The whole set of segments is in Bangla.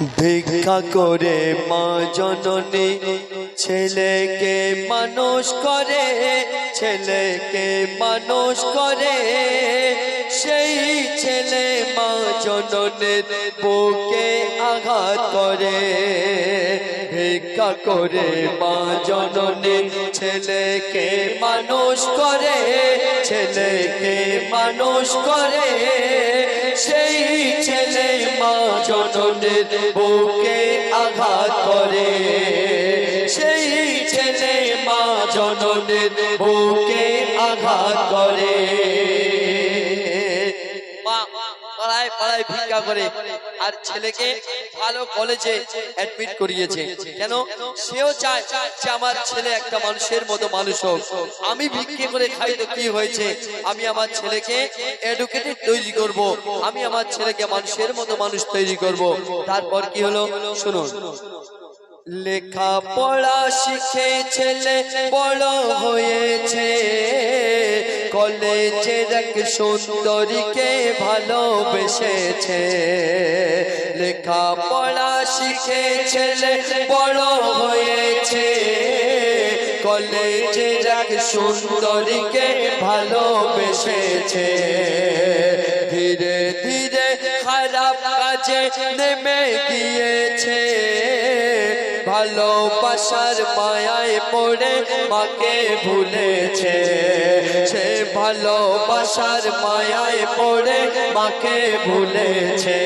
ভিক্ষা করে মা জননী ছেলেকে মানুষ করে ছেলেকে মানুষ করে। সেই ছেলে মা জননের বুকে আঘাত করে। ভিক্ষা করে মা জননী ছেলেকে মানুষ করে, ছেলেকে মানুষ করে। সেই ছেলে মা জননের বুকে আঘাত করে। পাড়ায় ভিক্ষা করে আর ছেলেকে ভালো কলেজে অ্যাডমিট করিয়েছে। কেন? সেও চায় যে আমার ছেলে একটা মানুষের মতো মানুষ হোক। আমি ভিক্ষে করে খাই তো কি হয়েছে? আমি আমার ছেলেকে এডুকেটেড তৈরি করব। আমি আমার ছেলেকে মানুষের মতো মানুষ তৈরি করব। তারপর কি হলো? শুনুন। লেখা পড়া শিখে ছেলে বড় হয়েছে। কলেজের এক সুন্দরীকে ভালোবেসেছে। লেখা পড়া শিখে ছেলে বড় হয়েছে। কলেজের এক সুন্দরীকে ভালোবেসেছে। ধীরে ধীরে খারাপ কাজে নেমে গিয়েছে। ভালোবাসার মায়ায় পড়ে মাকে ভুলেছে। সে ভালোবাসার মায়ায় পড়ে মাকে ভুলেছে।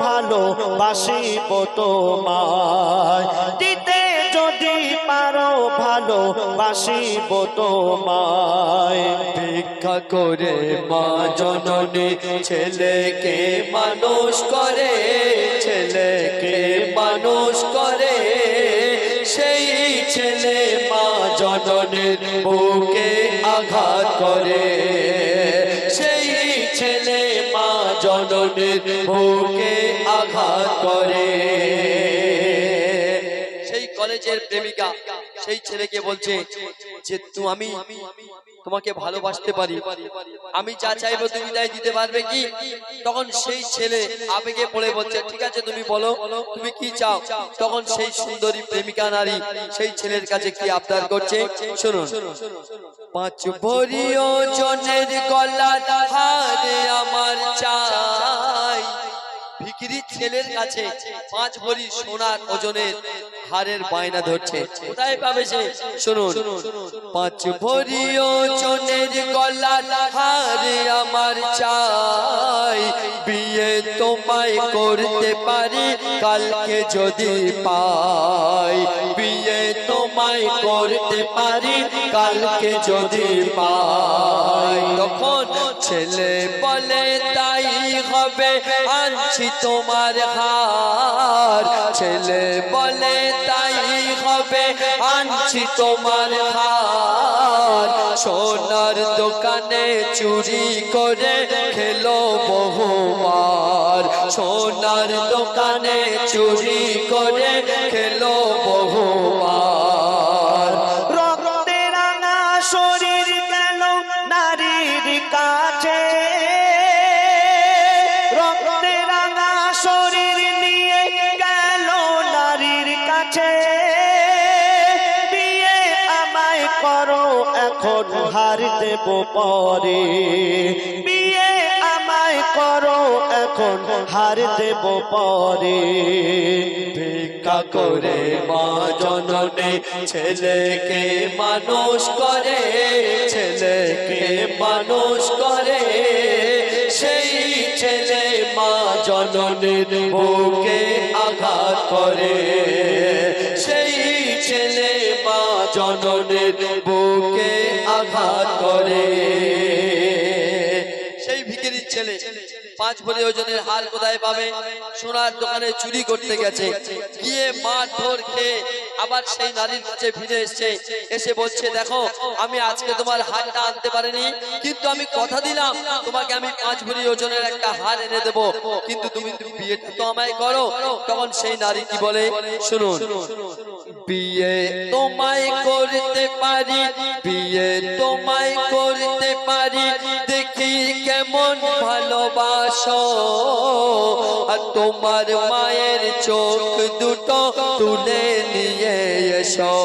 ভালো বাসিব তোমায়। দিতে যদি পারো ভালো বাসিব তোমায়। ভিক্ষা করে মা জননী, ছেলেকে মানুষ করে, ছেলেকে মানুষ করে। সেই ছেলে মা জননীর বুকে আঘাত করে। জননীর বুকে আঘাত করে। সেই কলেজের প্রেমিকা, সেই ছেলেকে বলছে যে, তু আমি তোমাকে ভালোবাসতে পারি। আমি যা চাইব তুমি তাই দিতে পারবে কি? তখন সেই ছেলে আবেগে পড়ে বলছে, ঠিক আছে, তুমি বলো, তুমি কি চাও? তখন সেই সুন্দরী প্রেমিকা নারী সেই ছেলের কাছে কি আবদার করছে? শুনুন। পাঁচ ভরি ওজনের গলা হারে আমার চাই। ভিকিরি ছেলের কাছে পাঁচ ভরি সোনার ওজনের হারের বায়না ধরছে। কোথায় পাবে সে? শুনুন। পাঁচ ভরি ওজনের গলার হারে আমার চাই। বিয়ে তোমায় করতে পারি, কালকে যদি পাই। বিয়ে তোমায় করতে পারি, কালকে যদি পাই। তখন ছেলে বলে, তাই হবে, আনছি তোমার হার। ছেলে বলে, তাই হবে, আনছি তোমার হার। সোনার দোকানে চুরি করে খেলো বহুবার। সোনার দোকানে চুরি করে খেলো বহুবার। দেব পরে। বিয়ে আমায় করো, এখন হার দেব পরে। ভিক্ষা করে মা জননী, ছেলেকে মানুষ করে, ছেলেকে মানুষ করে। সেই ছেলে মা জননীর বুকে আঘাত করে। সেই ছেলে মা জননীর বুকে আঘাত করে। সেই ভিকিরির ছেলে পাঁচ ভরি ওজনের হার কোথায় পাবে? সোনার দোকানে চুরি করতে গেছে। গিয়ে মার ধর খেয়ে আবার সেই নারীর কাছে ফিরে এসছে। এসে বলছে, দেখো, আমি আজকে তোমার হারটা আনতে পারিনি, কিন্তু আমি কথা দিলাম, তোমাকে আমি পাঁচ ভরি ওজনের একটা হার এনে দেবো। কিন্তু তুমি তুমি বিয়েটা তো আমায় করো। তখন সেই নারী কি বলে? শুনুন বিয়ে তোমায় করতে পারি, বিয়ে তোমায় করতে পারি। দেখি কেমন ভালোবাসো। আর তোমার মায়ের চোখ দুটো তুলে নিয়ে এসো।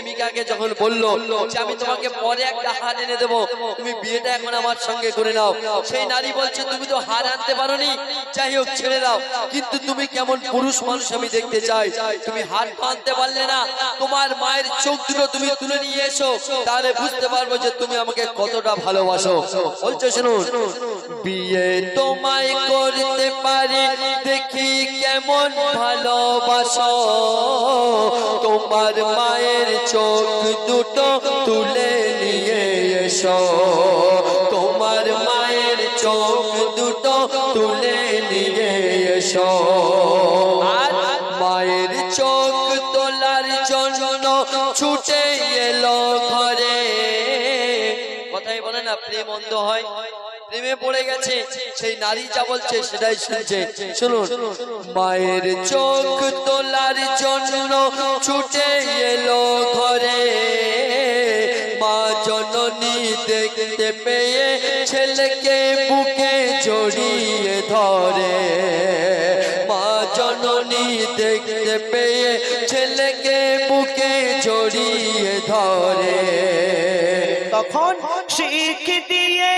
প্রেমিকাকে যখন বলল যে, আমি তোমাকে পরে একটা হার এনে দেবো। তুমি বিয়েটা এখন আমার সঙ্গে করে নাও। সেই নারী বলছে, তুমি তো হার আনতে পারোনি। যাই হোক, ছেড়ে দাও। কিন্তু তুমি কেমন পুরুষ মানুষ আমি দেখতে চাই। তুমি হার আনতে পারলে না। তোমার মায়ের চোখ দুটো তুমি তুলে নিয়ে এসো। তাহলে বুঝতে পারব যে তুমি আমাকে কতটা ভালোবাসো। বলছো, শুনুন, বিয়ে তোমায় করতে পারি দেখি কেমন ভালোবাসো। তোমার মায়ের চোখ দুটো তুলে নিয়ে এসো। তোমার মায়ের চোখ দুটো তুলে নিয়ে এসো। প্রেমে পড়ে গেছে, সেই নারী যা বলছে সেটাই শুনছে। শুনুন, মায়ের চোখ তোলার জন্য ছুটে এলো ঘরে। মা জননী দেখতে পেয়ে ছেলেকে বুকে জড়িয়ে ধরে। মা জননী দেখতে পেয়ে ছেলেকে বুকে জড়িয়ে ধরে। তখন শিখ দিয়ে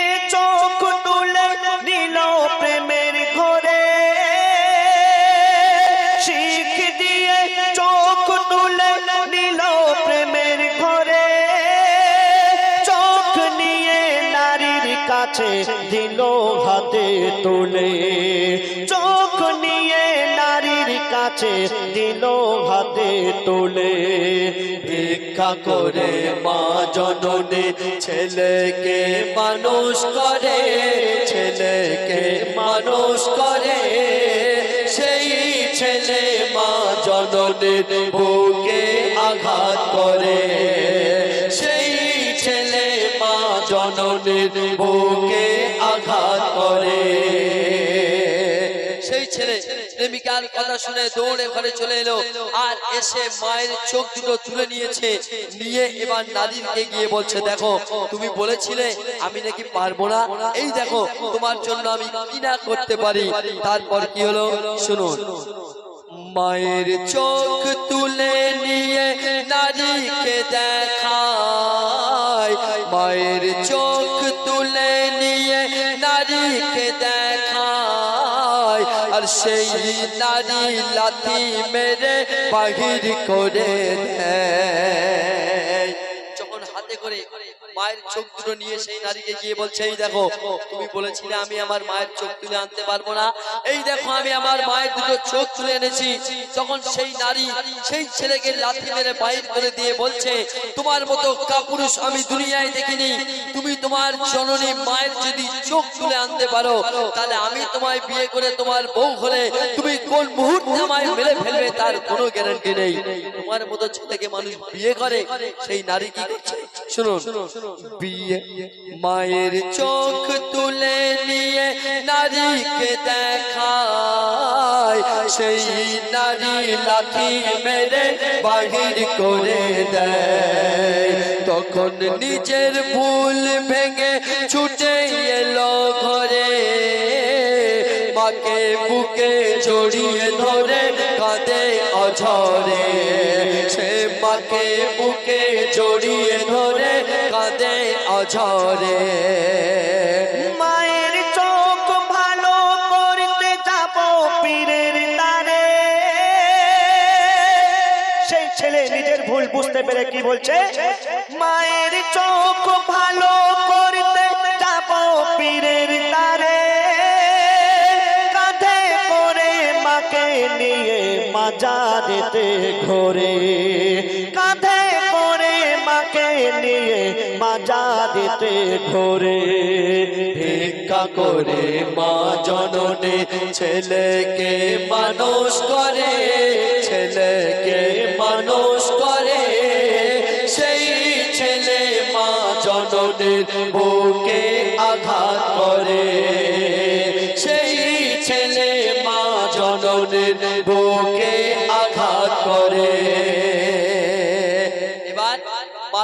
কাছে দিল হাতে তুলে। চোখ নিয়ে নারীর কাছে দিল হাতে তুলে। ভিক্ষা করে মা জননী, ছেলেকে মানুষ করে, ছেলেকে মানুষ করে। সেই ছেলে মা জননীর বুকে আঘাত করে। বুকে আঘাত করে। সেই ছেলে, প্রেমিকার কথা শুনে দৌড়ে ঘরে চলে এলো আর এসে মায়ের চোখ দুটো তুলে নিয়েছে। নিয়ে এবার গিয়ে বলছে, দেখো, তুমি বলেছিলে আমি নাকি পারব না। এই দেখো, তোমার জন্য আমি কি না করতে পারি। তারপর কি হলো? শুনুন। মায়ের চোখ তুলে নিয়ে নারীকে দেখায়। মায়ের চোখ সেই নারী লাথি মেরে বাহির করে দেয়। মায়ের চোখ দুটো নিয়ে সেই নারীকে গিয়ে বলছে, এই দেখো, তুমি বলেছিলে আমি আমার মায়ের চোখ তুলে আনতে পারব না। এই দেখো, আমি আমার মায়ের দুটো চোখ তুলে এনেছি। তখন সেই নারী সেই ছেলেকে লাথি মেরে বাইর করে দিয়ে বলছে, তোমার মতো কাপুরুষ আমি দুনিয়ায় দেখিনি। তুমি তোমার জননী মায়ের যদি চোখ তুলে আনতে পারো, তাহলে আমি তোমায় বিয়ে করে তোমার বউ হলে তুমি কোন মুহূর্তে আমায় মেরে ফেলবে তার কোনো গ্যারান্টি নেই। তোমার মতো ছেলেকে মানুষ বিয়ে করে, সেই নারী কি করছে? শুনুন বিয়ে, মায়ের চোখ তুলে নিয়ে নারীকে দেখায়। সেই নারী লাঠি মেরে বাহির করে দেয়। তখন নিজের ভুল ভেঙে ছুটে মাকে বুকে জড়িয়ে ধরে কাঁদে অঝরে। সে মাকে বুকে জড়িয়ে ধরে কাঁদে অঝরে। মায়ের চোখ ভালো করতে যাব পীরের দ্বারে। সেই ছেলে নিজের ভুল বুঝতে পেরে কি বলছে? মায়ের চোখ ভালো করতে যাব পীরের দ্বারে। তাকে নিয়ে মাজারেতে ঘোরে। কাঁধে করে মাকে নিয়ে মাজারেতে ঘোরে। ভিক্ষা করে মা জননে ছেলেকে মানুষ করে, ছেলেকে মানুষ করে। সেই ছেলে মা জননের বুকে আঘাত করে।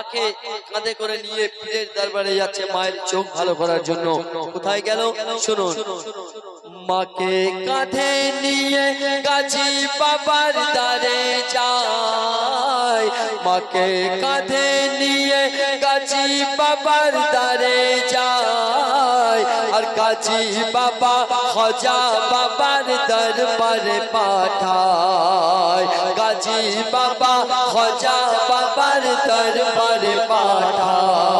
মাকে কাঁধে করে নিয়ে পীরের দরবারে যাচ্ছে, মায়ের চোখ ভালো করার জন্য। কোথায় গেল? শুনুন। মাকে কাঁধে নিয়ে গাছি বাবার দ্বারে যায় মাকে কাঁধে নিয়ে গাছি বাবার দ্বারে যায় আর গাছি বাবা হজা বাবার দরবারে পাঠায় গাছি বাবা হজা বাবার দরবারে পাঠায়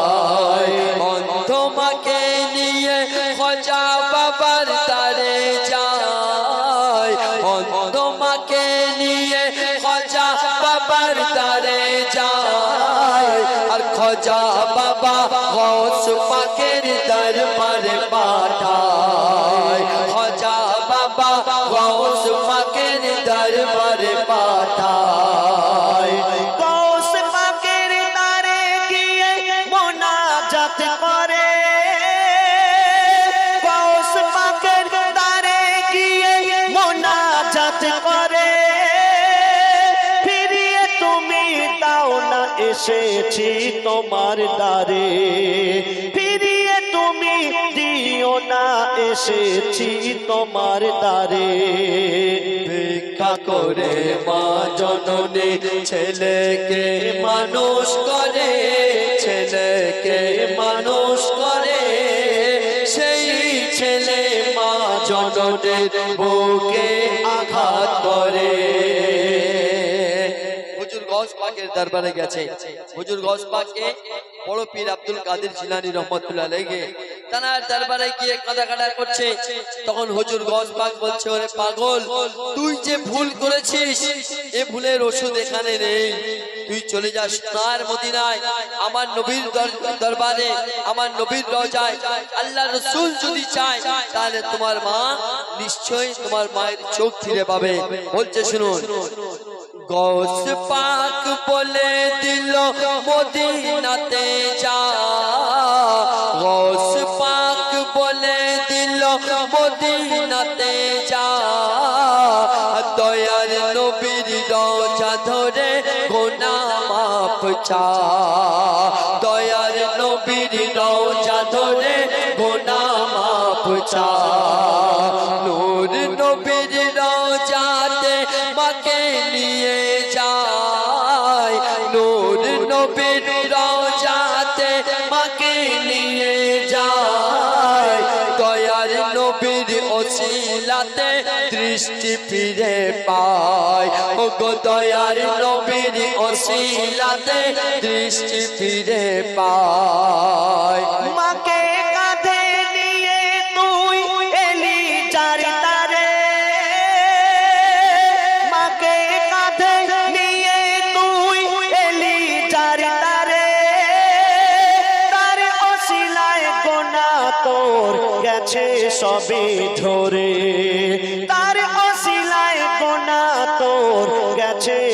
আর খজা বাবা গৌস পাকের দরবারে পাঠায় খজা বাবা গৌস পাকের দরবারে পাঠায় কৌশ পাকের দ্বারে গিয়ে মোনাজাত করে কৌশ পাকের দ্বারে গিয়ে মোনাজাত করে ফিরিয়ে তুমি দাও না এসেছি তোমার দ্বারে। ফিরিয়ে তুমি দিও না, এসেছি তোমার দ্বারে। ভিক্ষা করে মা জননী, ছেলেকে মানুষ করে, ছেলেকে মানুষ করে। সেই ছেলে মা জননের বুকে আঘাত করে। পাকের দরবারে গেছে। হুজুর গস পাককে বড় পীর আব্দুল কাদের জিলানী রহমতুল্লাহ লেগে তানার দরবারে গিয়ে কাঁদা কাটা করছে। তখন হুজুর গস পাক বলছে, ওরে পাগল, তুই যে ভুল করেছিস, এ ভুলের ওষুধ এখানে নেই। তুই চলে যাস তার মদিনায়। আমার নবীর দরবারে, আমার নবীর রজায় আল্লাহ রসুল যদি চায়, তাহলে তোমার মা নিশ্চয়ই তোমার মায়ের চোখ ফিরে পাবে। বলছে, শুনুন গৌস পাক বলে দিল, মদিনাতে যা। গৌস পাক বলে দিল, মদিনাতে যা। দয়ার নবীর রোজা ধরে গোনা মাপ চা। দয়ার নবীর রোজা ধরে গোনা মাপ চা। দৃষ্টি ফিরে পায়। ও গো দয়ার নবীর অশিলাতে দৃষ্টি ফিরে পায়। মাকে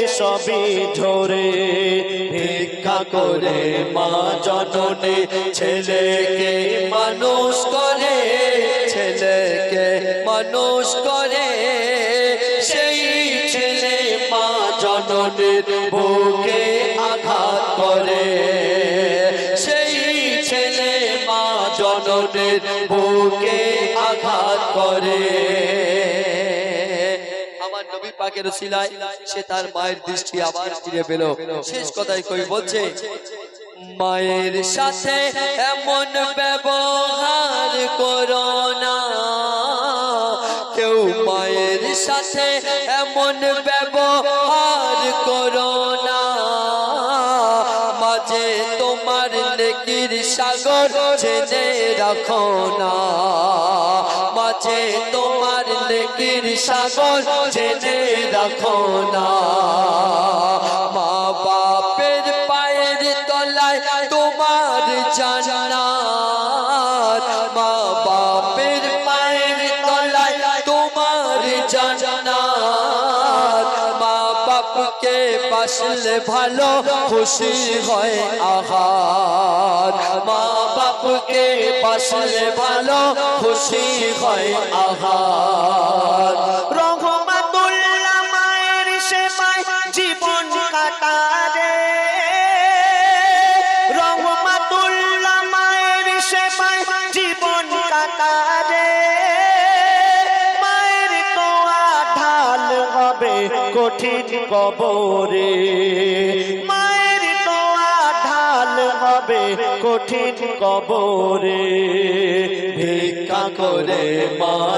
গেছে সবে ঝরে ভিক্ষা করে মা জননী, ছেলেকে মানুষ করে, ছেলেকে মানুষ করে। সেই ছেলে মা জননীর বুকে আঘাত করে। সেই ছেলে মা জননীর বুকে আঘাত করে। পাকের শিলায় সে তার মায়ের দৃষ্টি আবার ফিরে পেল। শেষ কথাই কই বলছে, মায়ের সাথে এমন ব্যবহার করো না। কেউ মায়ের সাথে এমন ব্যবহার করো না। মাঝে তোমার নেকির সাগর জেনে রাখো না। মাঝে তোমার নেকির সাগর জেনে রাখো না। বাসলে ভালো খুশি হয় আহার। মা বাপকে বাসলে ভালো খুশি হয় আহার। কবরে। মায়ের দোয়া ঢাল হবে কঠিন কবরে। ভিক্ষা করে মা